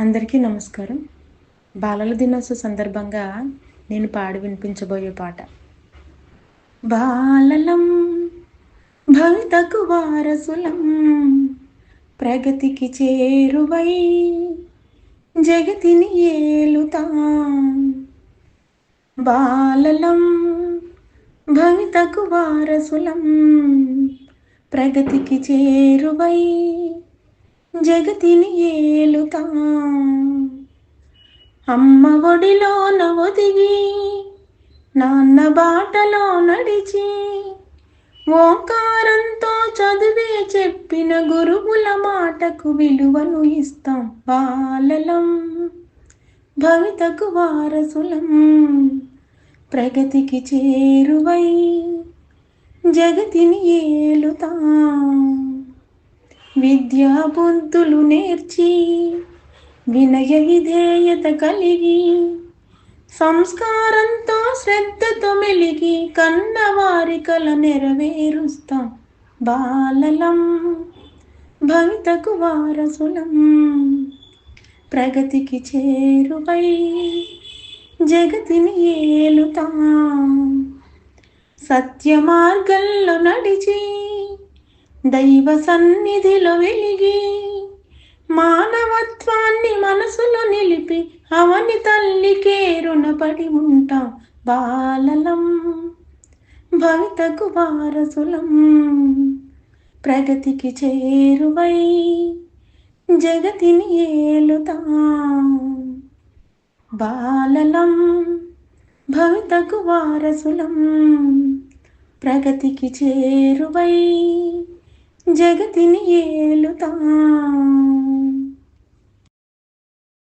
అందరికీ నమస్కారం. బాలల దినోత్సవ సందర్భంగా నేను పాడి వినిపించబోయే పాట. బాలలం భవితకు వారసులం ప్రగతికి చేరువై జగతిని ఏలుతాం. బాలలం భవితకు వారసులం ప్రగతికి చేరువై జగతిని ఏలుతా. అమ్మ ఒడిలో నవదిగి నాన్న బాటలో నడిచి ఓంకారంతో చదివే చెప్పిన గురువుల మాటకు విలువను ఇస్తాం బాలలం భవితకు వారసులం ప్రగతికి చేరువై జగతిని ఏలుతాం. విద్యా బుద్ధులు నేర్చి వినయ విధేయత కలిగి సంస్కారంతో శ్రద్ధతో మెలిగి కన్నవారి కల నెరవేరుస్తాం బాలలం భవితకు వారసులం. ప్రగతికి చేరువై జగతిని ఏలుతాం. సత్య మార్గంలో నడిచి దైవ సన్నిధిలో వెలిగి మానవత్వాన్ని మనసులో నిలిపి అవని తల్లికే రుణపడి ఉంటాం బాలలం భవితకు వారసులం. ప్రగతికి చేరువై జగతిని ఏలుతాం బాలలం భవితకు వారసులం. ప్రగతికి చేరువై జగతిని ఏలుతాం